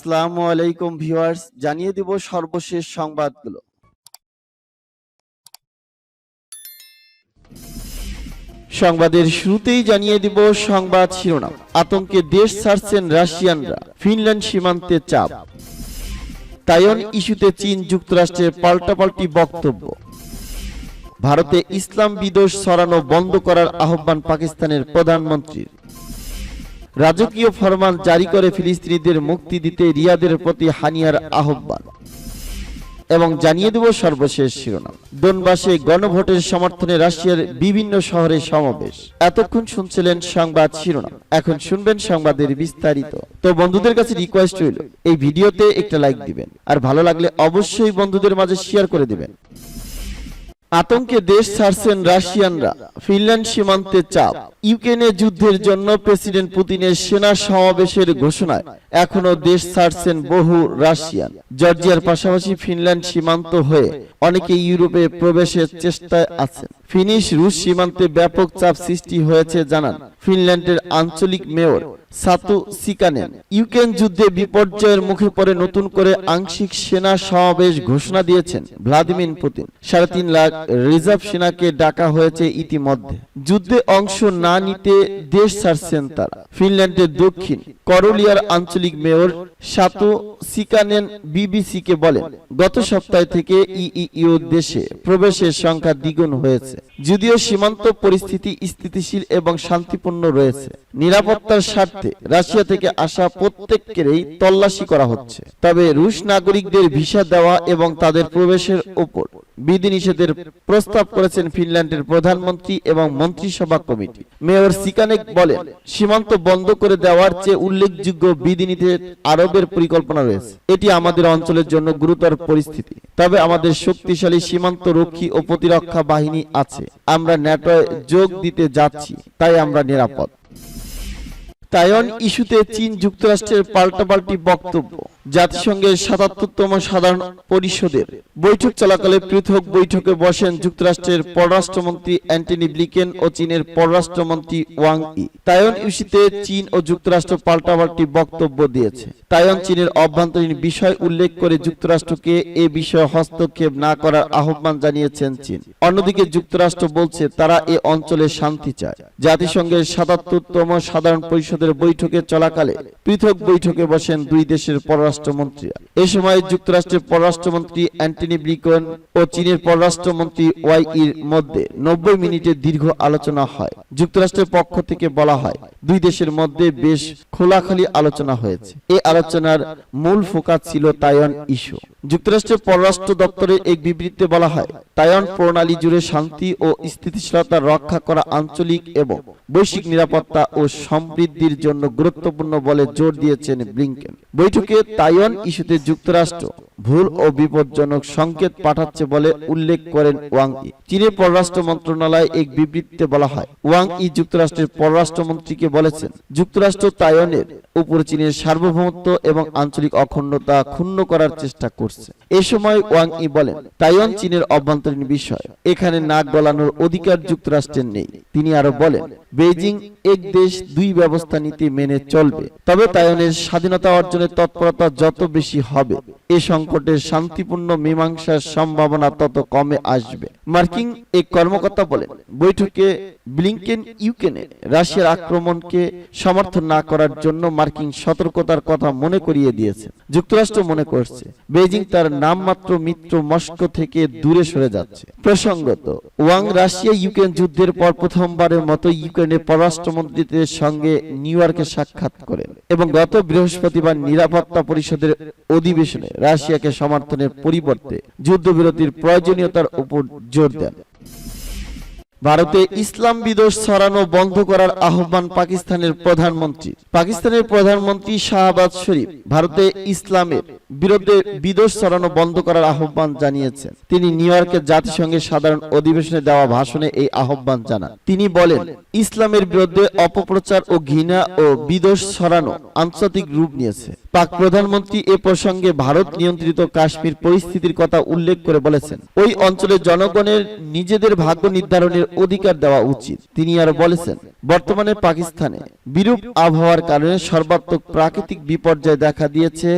আসসালামু আলাইকুম ভিউয়ার্স, জানিয়ে দিব সর্বশেষ সংবাদগুলো। সংবাদের শুরুতেই জানিয়ে দিব সংবাদ শিরোনাম। আতঙ্কে দেশ ছাড়ছেন রাশিয়ানরা, ফিনল্যান্ড সীমান্তে চাপ। তাইওয়ান ইস্যুতে চীন যুক্তরাষ্ট্রের পাল্টাপাল্টি বক্তব্য। ভারতে ইসলাম বিদোষ ছড়ানো বন্ধ করার আহ্বান পাকিস্তানের প্রধানমন্ত্রীর। রাজকীয় ফরমান জারি করে ফিলিস্তিনিদের মুক্তি দিতে রিয়াদের প্রতি হানিয়ার আহ্বান। এবং জানিয়ে দেব সর্বশেষ শিরোনাম। ডোনবাসে গণভোটের সমর্থনে রাশিয়ার বিভিন্ন শহরে সমাবেশ। এতক্ষণ শুনছিলেন সংবাদ শিরোনাম। এখন শুনবেন সংবাদের বিস্তারিত। তো বন্ধুদের কাছে রিকোয়েস্ট রইল, এই ভিডিওতে একটা লাইক দিবেন। আর ভালো লাগলে অবশ্যই বন্ধুদের মাঝে শেয়ার করে দিবেন। আতঙ্কে দেশ ছাড়ছেন রাশিয়ানরা। ফিনল্যান্ড সীমান্তে চাপ। ইউক্রেনে যুদ্ধের জন্য প্রেসিডেন্ট পুতিনের সেনা সমাবেশের ঘোষণায় এখনও দেশ ছাড়ছেন বহু রাশিয়ান। জর্জিয়ার পাশাপাশি ফিনল্যান্ড সীমান্ত হয়ে অনেকে ইউরোপে প্রবেশের চেষ্টায় আছেন। ফিনিশ রুশ সীমান্তে ব্যাপক চাপ সৃষ্টি হয়েছে জানান ফিনল্যান্ডের আঞ্চলিক মেয়র সাতু সিকানেন। ইউক্রেন যুদ্ধে বিপর্যয়ের মুখে পড়ে নতুন করে আংশিক সেনা সমাবেশ ঘোষণা দিয়েছেন ভ্লাদিমির পুতিন। সাড়ে তিন লাখ রিজার্ভ সেনাকে ডাকা হয়েছে ইতিমধ্যে। যুদ্ধে অংশ না নিতে দেশ ছাড়ছেন তারা। ফিনল্যান্ডের দক্ষিণ করলিয়ার আঞ্চলিক মেয়র সাতু সিকানেন বিবিসিকে বলেন, গত সপ্তাহ থেকে ইইউ দেশে প্রবেশের সংখ্যা দ্বিগুণ হয়েছে। যদিও সীমান্ত পরিস্থিতি স্থিতিশীল এবং শান্তিপূর্ণ রয়েছে। নিরাপত্তার স্বার্থে রাশিয়া থেকে আসা প্রত্যেককেই তল্লাশি করা হচ্ছে। তবে রুশ নাগরিকদের ভিসা দেওয়া এবং তাদের প্রবেশের উপর বিধিনিষেধের প্রস্তাব করেছেন ফিনল্যান্ডের প্রধানমন্ত্রী এবং মন্ত্রিসভা কমিটি। মেয়র সিকানেক বলেন, সীমান্ত বন্ধ করে দেওয়ার চেয়ে উল্লেখযোগ্য বিধিনিষেধ আরবের পরিকল্পনা রয়েছে। এটি আমাদের অঞ্চলের জন্য গুরুতর পরিস্থিতি। তবে আমাদের শক্তিশালী সীমান্ত রক্ষী ও প্রতিরক্ষা বাহিনী আছে। আমরা ন্যাটোয় যোগ দিতে যাচ্ছি, তাই আমরা নিরাপদ। তাইওয়ান ইস্যুতে চীন যুক্তরাষ্ট্রের পাল্টাপাল্টি বক্তব্য জাতিসংঘের সাতাত্তরতম সাধারণ পরিষদের বৈঠক চলাকালে পৃথক বৈঠকে বসেন যুক্তরাষ্ট্রের পররাষ্ট্রমন্ত্রী অ্যান্টনি ব্লিকেন ও চীনের পররাষ্ট্রমন্ত্রী ওয়াং ই। তাইওয়ান ইস্যুতে চীন ও যুক্তরাষ্ট্র পাল্টাপাল্টি বক্তব্য দিয়েছে। তাইওয়ান চীনের অভ্যন্তরীণ বিষয় উল্লেখ করে যুক্তরাষ্ট্রকে এ বিষয়ে হস্তক্ষেপ না করার আহ্বান জানিয়েছেন চীন। অন্যদিকে যুক্তরাষ্ট্র বলছে তারা এ অঞ্চলে শান্তি চায়। জাতিসংঘের সাতাত্তরতম সাধারণ পরিষদের বৈঠকে চলাকালে পৃথক বৈঠকে বসেন দুই দেশের পররাষ্ট্রমন্ত্রীরা এ সময় যুক্তরাষ্ট্রের পররাষ্ট্রমন্ত্রী অ্যান্টনি ব্লিকন ও চীনের পররাষ্ট্রমন্ত্রী ওয়াই ইর মধ্যে নব্বই মিনিটের দীর্ঘ আলোচনা হয়। যুক্তরাষ্ট্রের পক্ষ থেকে বলা হয়, দুই দেশের মধ্যে বেশ খোলাখালি আলোচনা হয়েছে। এ আলোচনার মূল ফোকাস ছিল তাইওয়ান ইস্যু। যুক্তরাষ্ট্রের পররাষ্ট্র দপ্তরের এক বিবৃতিতে বলা হয়, তাইওয়ান প্রণালী জুড়ে শান্তি ও স্থিতিশীলতা রক্ষা করা আঞ্চলিক এবং বৈশ্বিক নিরাপত্তা ও সমৃদ্ধির জন্য গুরুত্বপূর্ণ বলে জোর দিয়েছেন ব্লিংকেন। বৈঠকে তাইওয়ান ইস্যুতে যুক্তরাষ্ট্র ভুল ও বিপজ্জনক সংকেত পাঠাচ্ছে বলে উল্লেখ করেন ওয়াং ই। চীনের পররাষ্ট্র মন্ত্রণালয় এক বিবৃতিতে বলা হয়, ওয়াং ই যুক্তরাষ্ট্রের পররাষ্ট্রমন্ত্রীকে বলেছেন, যুক্তরাষ্ট্র তাইওয়ানের উপর চীনের সার্বভৌমত্ব এবং আঞ্চলিক অখণ্ডতা ক্ষুণ্ণ করার চেষ্টা করছে। এ সময় ওয়াং ই বলেন, তাইওয়ান চীনের অভ্যন্তরীণ বিষয়, এখানে নাক গলানোর অধিকার যুক্তরাষ্ট্রের নেই। তিনি আরও বলেন বেজিং এক দেশ দুই ব্যবস্থা নীতি মেনে চলবে। তবে তাইওয়ানের স্বাধীনতা অর্জনের তৎপরতা যত বেশি হবে, এ সংকটের শান্তিপূর্ণ মীমাংসার সম্ভাবনা তত কমে আসবে। মার্কিন এক কর্মকর্তা বলেন, বৈঠকে ব্লিংকেন ইউক্রেনে রাশিয়ার আক্রমণকে সমর্থন না করার জন্য মার্কিন সতর্কতার কথা মনে করিয়ে দিয়েছে। যুক্তরাষ্ট্র মনে করছে বেজিং তার নামমাত্র মিত্র মস্কো থেকে দূরে সরে যাচ্ছে। প্রসঙ্গত, ওয়াং রাশিয়া ইউক্রেন যুদ্ধের পর প্রথমবারের মতো ইউক্রেনের পররাষ্ট্রমন্ত্রীদের সঙ্গে নিউ ইয়র্কে সাক্ষাৎ করেন এবং গত বৃহস্পতিবার নিরাপত্তা পরিষদের অধিবেশনে রাশিয়াকে সমর্থনের পরিবর্তে যুদ্ধবিরতির প্রয়োজনীয়তার উপর জোর দেন। ভারতে ইসলাম বিদোষ ছড়ানো বন্ধ করার আহ্বান পাকিস্তানের প্রধানমন্ত্রী পাকিস্তানের প্রধানমন্ত্রী শাহবাজ শরীফ ভারতে ইসলামের বিরুদ্ধে বিদোষ ছড়ানো বন্ধ করার আহ্বান জানিয়েছেন। তিনি নিউ ইয়র্কের জাতিসংঘের সাধারণ অধিবেশনে দেওয়া ভাষণে এই আহ্বান জানান। তিনি বলেন, ইসলামের বিরুদ্ধে অপপ্রচার ও ঘৃণা ও বিদোষ ছড়ানো আন্তর্জাতিক রূপ নিয়েছে। পাক প্রধানমন্ত্রী এ প্রসঙ্গে ভারত নিয়ন্ত্রিত কাশ্মীর পরিস্থিতির কথা উল্লেখ করে বলেছেন, ওই অঞ্চলের জনগণের নিজেদের ভাগ্য নির্ধারণের অধিকার দেওয়া উচিত। তিনি আরও বলেছেন, বর্তমানে পাকিস্তানে বিরূপ আবহাওয়ার কারণে সর্বাত্মক প্রাকৃতিক বিপর্যয় দেখা দিয়েছে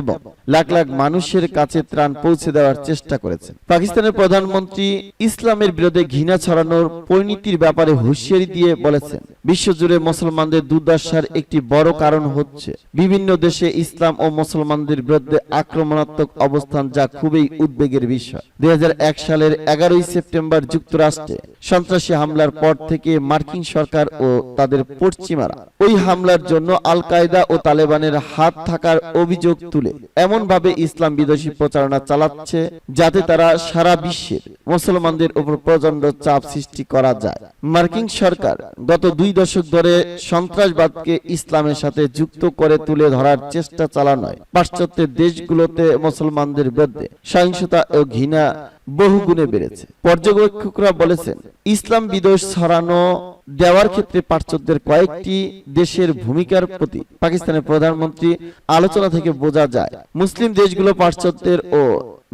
এবং লাখ লাখ মানুষের কাছে ত্রাণ পৌঁছে দেওয়ার চেষ্টা করেছে। পাকিস্তানের প্রধানমন্ত্রী ইসলামের বিরুদ্ধে ঘৃণা ছড়ানোর পরিণতির ব্যাপারে হুঁশিয়ারি দিয়ে বলেছেন, বিশ্বজুড়ে মুসলমানদের দুর্দশার একটি বড় কারণ হচ্ছে বিভিন্ন দেশে ইসলাম ও মুসলমানদের বিরুদ্ধে আক্রমণাত্মক অবস্থান যা খুবই উদ্বেগের বিষয়। দুই হাজার এক সালের এগারোই সেপ্টেম্বর যুক্তরাষ্ট্রে সন্ত্রাসী হামলার পর থেকে মার্কিন সরকার ও তাদের পশ্চিমারা ওই হামলার জন্য আল কায়দা ও তালেবানের হাত থাকার অভিযোগ তুলে এমন ভাবে ইসলাম বিদেশি প্রচারণা চালাচ্ছে যাতে তারা সারা বিশ্বের মুসলমানদের উপর প্রচণ্ড চাপ সৃষ্টি করা যায়। মার্কিন সরকার গত দুই দশক ধরে সন্ত্রাসবাদকে ইসলামের সাথে যুক্ত করে তুলে ধরার চেষ্টা চালানোয়। পাশ্চাত্যের দেশগুলোতে মুসলমানদের বিরুদ্ধে সহিংসতা ও ঘৃণা বহু গুণে বেড়েছে। পর্যবেক্ষকরা বলেছেন, ইসলাম বিদেশ ছড়ানো দেওয়ার ক্ষেত্রে পাশ্চাত্যের কয়েকটি দেশের ভূমিকার প্রতি পাকিস্তানের প্রধানমন্ত্রী আলোচনা থেকে বোঝা যায়, মুসলিম দেশগুলো পাশ্চাত্যের ও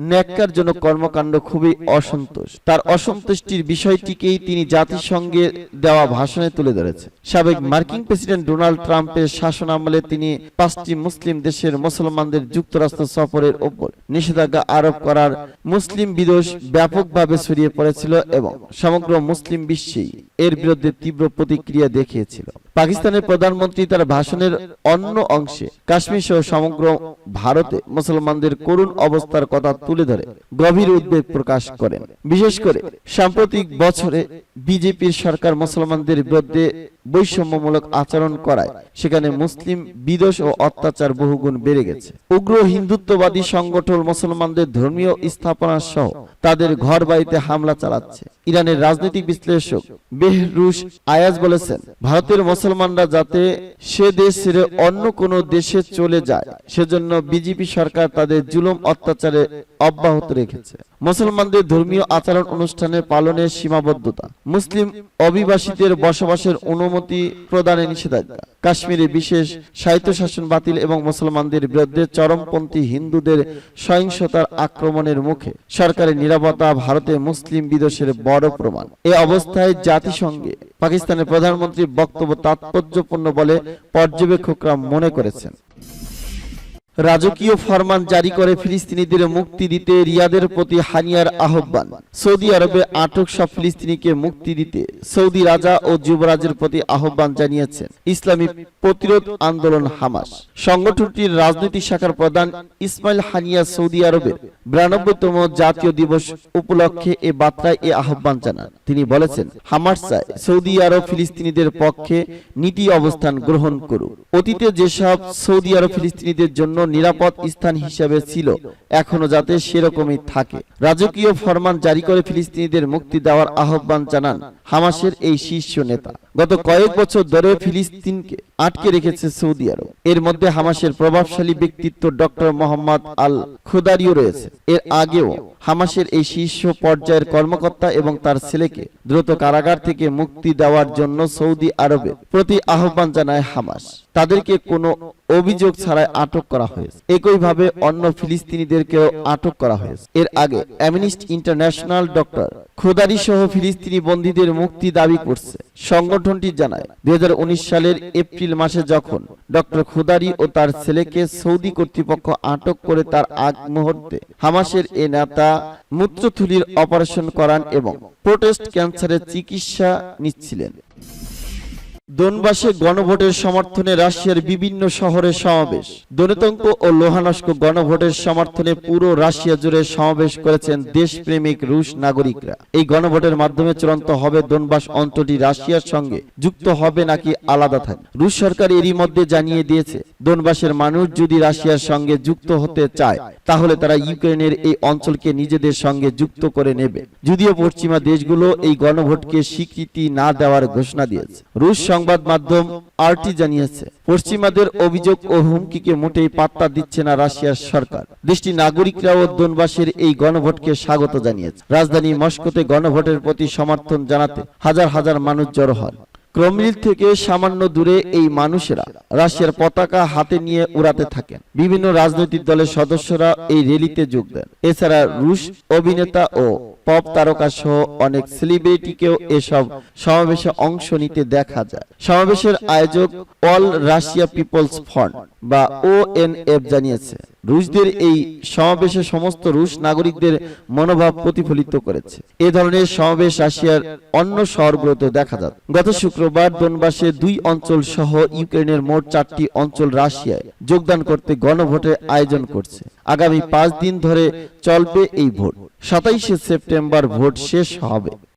ন্যাক্কার জন্য কর্মকাণ্ড খুবই অসন্তোষ। তার অসন্তুষ্টির বিষয়টিকেই তিনি জাতিসংঘে দেওয়া ভাষণে তুলে ধরেছে। সাবেক মার্কিন প্রেসিডেন্ট ডোনাল্ড ট্রাম্পের শাসন আমলে তিনি পাঁচটি মুসলিম দেশের মুসলমানদের যুক্তরাষ্ট্র সফরের ওপর নিষেধাজ্ঞা আরোপ করার মুসলিম বিদোষ ব্যাপকভাবে ছড়িয়ে পড়েছিল এবং সমগ্র মুসলিম বিশ্বেই এর বিরুদ্ধে তীব্র প্রতিক্রিয়া দেখিয়েছিল। পাকিস্তানের প্রধানমন্ত্রী তার ভাষণের অন্য অংশে কাশ্মীর সহ সমগ্র ভারতে মুসলমানদের করুণ অবস্থার কথা তুলে ধরে। গভীর উদ্বেগ প্রকাশ করেন। বিশেষ করে সাম্প্রতিক বছরে বিজেপির সরকার মুসলমানদের বিরুদ্ধে বৈষম্যমূলক আচরণ করায়। সেখানে মুসলিম, বিদোষ ও অত্যাচার বহুগুণ বেড়ে গেছে। উগ্র হিন্দুত্ববাদী সংগঠন মুসলমানদের ধর্মীয় স্থাপনা সহ তাদের ঘর বাড়িতে হামলা চালাচ্ছে। ইরানের রাজনৈতিক বিশ্লেষক বেহরুশ আয়াজ বলেছেন, ভারতের মুসলমানরা যাতে সে দেশ ছেড়ে অন্য কোনো দেশে চলে যায়, সেজন্য বিজেপি সরকার তাদের জুলুম অত্যাচারে অব্যাহত রেখেছে। মুসলমানদের ধর্মীয় আচরণ অনুষ্ঠানের পালনের সীমাবদ্ধতা। মুসলিম অভিবাসীদের বসবাসের অনুমতি প্রদানে নিষেধাজ্ঞা। কাশ্মীরে বিশেষ স্বায়ত্তশাসন বাতিল এবং মুসলমানদের বিরুদ্ধে চরমপন্থী হিন্দুদের সহিংসতার আক্রমণের মুখে সরকারের নিরাপত্তা ভারতে মুসলিম বিদোষের বড় প্রমাণ। এ অবস্থায় জাতিসংঘে পাকিস্তানের প্রধানমন্ত্রীর বক্তব্য তাৎপর্যপূর্ণ বলে পর্যবেক্ষকরা মনে করেছেন। রাজকীয় ফরমান জারি করে ফিলিস্তিনিদের মুক্তি দিতে রিয়াদের প্রতি হানিয়ার আহ্বান। সৌদি আরবে আটক সব ফিলিস্তিনিকে মুক্তি দিতে সৌদি রাজা ও যুবরাজের প্রতি আহ্বান জানিয়েছেন ইসলামী প্রতিরোধ আন্দোলন হামাস। সংগঠনটির রাজনৈতিক শাখার প্রধান ইসমাইল হানিয়া সৌদি আরবের বিরানব্বইতম জাতীয় দিবস উপলক্ষে এ বার্তায় এ আহ্বান জানান। তিনি বলেছেন, হামাস চায় সৌদি আরব ফিলিস্তিনিদের পক্ষে নীতি অবস্থান গ্রহণ করুক। অতীতে যেসব সৌদি আরব ফিলিস্তিনিদের জন্য নিরাপদ স্থান হিসেবে ছিল। এখনও যাতে সেরকমই থাকে। রাজকীয় ফরমান জারি করে ফিলিস্তিনিদের মুক্তি দেওয়ার আহ্বান জানান হামাসের এই শীর্ষ নেতা। গত কয়েক বছর ধরে ফিলিস্তিনকে আটকে রেখেছে সৌদি আরব। এর মধ্যে হামাসের প্রভাবশালী ব্যক্তিত্ব ডক্টর মোহাম্মদ আল খুদারিও রয়েছে। এর আগেও হামাসের এই শীর্ষ পর্যায়ের কর্মকর্তা এবং তার ছেলেকে দ্রুত কারাগার থেকে মুক্তি দেওয়ার জন্য সৌদি আরবের প্রতি আহ্বান জানায় হামাস। তাদেরকে কোনো অভিযোগ ছাড়াই আটক করা হয়েছে। একইভাবে অন্য ফিলিস্তিনিদেরকেও আটক করা হয়েছে। এর আগে অ্যামনিস্ট ইন্টারন্যাশনাল ডক্টর খোদারি সহ ফিলিস্তিনি বন্দীদের মুক্তি দাবি করছে। সংগঠনটি জানায়, দুই হাজার উনিশ সালের এপ্রিল মাসে যখন ডক্টর খুদারি ও তার ছেলেকে সৌদি কর্তৃপক্ষ আটক করে তার আগ মুহূর্তে হামাসের এ নেতা মূত্রথুলির অপারেশন করান এবং প্রোটেস্ট ক্যান্সারের চিকিৎসা নিচ্ছিলেন। দোনবাসে গণভোটের সমর্থনে রাশিয়ার বিভিন্ন শহরে সমাবেশ। দনিতঙ্ক ও লোহানস্ক গণভোটের সমর্থনে পুরো রাশিয়া জুড়ে সমাবেশ করেছেন দেশপ্রেমিক রুশ নাগরিকরা। এই গণভোটের মাধ্যমে চূড়ান্ত হবে দোনবাস অঞ্চলটি রাশিয়ার সঙ্গে। যুক্ত হবে নাকি আলাদা থাকবে রুশ সরকার এরই মধ্যে জানিয়ে দিয়েছে, দোনবাসের মানুষ যদি রাশিয়ার সঙ্গে যুক্ত হতে চায়, তাহলে তারা ইউক্রেনের এই অঞ্চলকে নিজেদের সঙ্গে যুক্ত করে নেবে। যদিও পশ্চিমা দেশগুলো এই গণভোটকে স্বীকৃতি না দেওয়ার ঘোষণা দিয়েছে। রুশ সংবাদ মাধ্যম আরটি জানিয়েছে, পশ্চিমাদের অভিযোগ ও হুমকিকে মোটেই পাত্তা দিচ্ছে না রাশিয়ার সরকার। দেশটির নাগরিকরাও দোনবাসের এই গণভোটকে স্বাগত জানিয়েছে। রাজধানী মস্কোতে গণভোটের প্রতি সমর্থন জানাতে হাজার হাজার মানুষ জড়ো হন। ক্রমরিল থেকে সামান্য দূরে এই মানুষেরা রাশিয়ার পতাকা হাতে নিয়ে উড়াতে থাকেন। বিভিন্ন রাজনৈতিক দলের সদস্যরা এই র্যালিতে যোগ দেন। এছাড়া রুশ অভিনেতা ও পপ তারকা সহ অনেক সেলিব্রিটিকেও এসব সমাবেশে অংশ নিতে দেখা যায়। সমাবেশের আয়োজক অল রাশিয়া পিপলস ফ্রন্ট বা ওএনএফ জানিয়েছে, রুশদের এই সমাবেশে সমস্ত রুশ নাগরিকদের মনোভাব প্রতিফলিত করেছে। এ ধরনের সমাবেশ রাশিয়ার অন্য শহরগুলোতে দেখা যায়। গত শুক্রবার দোনবাসে দুই অঞ্চল সহ ইউক্রেনের মোট চারটি অঞ্চল রাশিয়ায় যোগদান করতে গণভোটের আয়োজন করছে। আগামী পাঁচ দিন ধরে চলবে এই ভোট। সাতাইশে সেপ্টেম্বর ভোট শেষ হবে।